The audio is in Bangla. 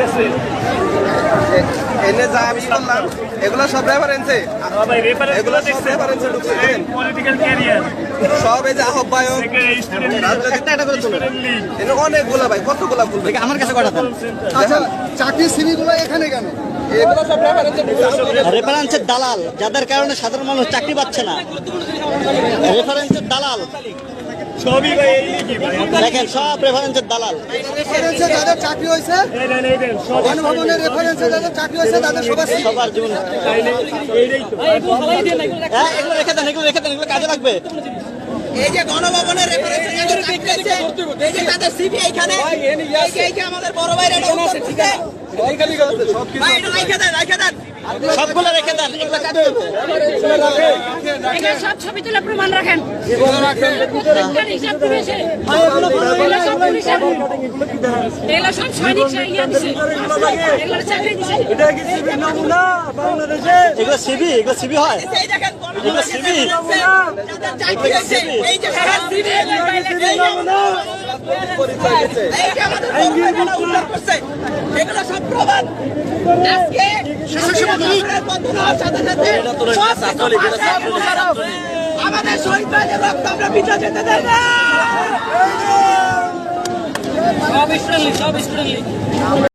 গেছে। এনে যা আমি বললাম এগুলো সব রেফারেন্সে ভাই রেফারেন্স এগুলো সব রেফারেন্সে ঢুকছে দেখেন। পলিটিক্যাল ক্যারিয়ার সব এই যে আহ্বায়ক থেকে স্টুডেন্ট একটা একটা করে তুলে এনে অনেকগুলা ভাই আমার কাছে কটা আচ্ছা সিভিগুলো এখানে কেন? এগুলো সব রেফারেন্সে ঢুকছে। রেফারেন্সের দালাল যাদের কারণে সাধারণ মানুষ চাকরি পাচ্ছে না। রেফারেন্সের দালাল। সবই ভাই এই লিখি ভাই? দেখেন সব রেফারেন্সের দালাল। চাকরি হয়েছে। এই দেন এই দেন সব গণভবনের রেফারেন্সে যাদের চাকরি হয়েছে তাদের সবার জীবন হ্যাঁ এগুলো রেখে দেন এগুলো রেখে দেন এগুলো কাজে লাগবে। এই যে গণভবনের রেফারেন্সে যাদের চাকরি আছে, এই যে তাদের সিভি এইখানে। এই যে- আমাদের বড় ভাইরা এটা। সবগুলো রেখে দেন সব ছবি তুলে প্রমাণ রাখেন। এগুলো সব। এগুলো সব। এগুলো সিবি এগুলো সিবি আমাদের। আজকে শহীদ রক্ত আমরা পিঠা যেতে দেয় না। सब स्टूडेंट सब स्टूडेंट